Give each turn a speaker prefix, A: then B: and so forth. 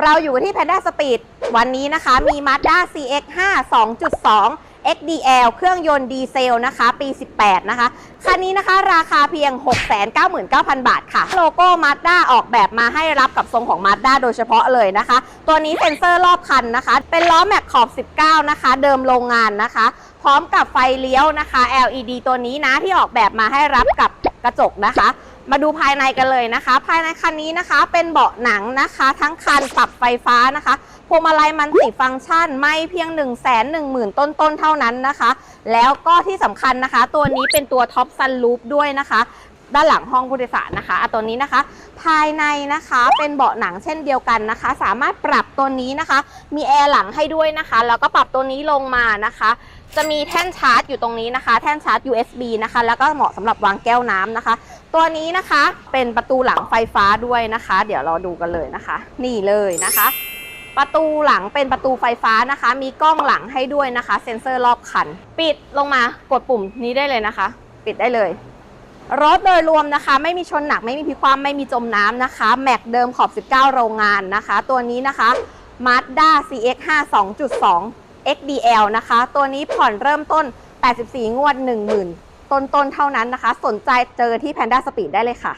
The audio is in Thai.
A: เราอยู่ที่ Panda Speed วันนี้นะคะมี Mazda CX-5 2.2 XDL เครื่องยนต์ดีเซลนะคะ ปี 18 นะคะ คันนี้นะคะราคาเพียง 699,000 บาทค่ะ โลโก้ Mazda ออกแบบมาให้รับกับทรงของ Mazda โดยเฉพาะเลยนะคะ ตัวนี้เซ็นเซอร์รอบคันนะคะ เป็นล้อแม็กขอบ 19 นะคะ เดิมโรงงานนะคะ พร้อมกับไฟเลี้ยวนะคะ LED ตัวนี้นะที่ออกแบบมาให้รับกับ กระจกนะคะ มาดูภายในกันเลยนะคะ ภายในคันนี้นะคะ เป็นเบาะหนังนะคะ ทั้งคันปรับไฟฟ้านะคะพวงมาลัยมันติฟังก์ชันไม่เพียง 1 1 0 0 0 0 ต้นๆเท่านั้นนะคะ แล้วก็ที่สำคัญนะคะ ตัวนี้เป็นตัวท็อปซันลูปด้วยนะคะ ด้านหลังห้องผู้โดยสารนะคะตัวนี้นะคะ ภายในนะคะเป็นเบาะหนังเช่นเดียวกันนะคะ สามารถปรับตัวนี้นะคะ มีแอร์หลังให้ด้วยนะคะ แล้วก็ปรับตัวนี้ลงมานะคะ จะมีแท่นชาร์จอยู่ตรงนี้นะคะ แท่นชาร์จ USB นะคะ แล้วก็เหมาะสำหรับวางแก้วน้ำนะคะ ตัวนี้นะคะเป็นประตูหลังไฟฟ้าด้วยนะคะ เดี๋ยวเราดูกันเลยนะคะ นี่เลยนะคะ ประตูหลังเป็นประตูไฟฟ้านะคะ มีกล้องหลังให้ด้วยนะคะ เซ็นเซอร์รอบคัน ปิดลงมากดปุ่มนี้ได้เลยนะคะ ปิดได้เลย รถโดยรวมนะคะ ไม่มีชนหนักไม่มีพิความไม่มีจมน้ำนะคะ แม็กเดิมขอบ 19 โรงงานนะคะ ตัวนี้นะคะ Mazda CX-5 2.2 XDL นะคะ ตัวนี้ผ่อนเริ่มต้น 84 งวด 10,000 ต้นๆเท่านั้นนะคะ สนใจเจอที่ Panda Speed ได้เลยค่ะ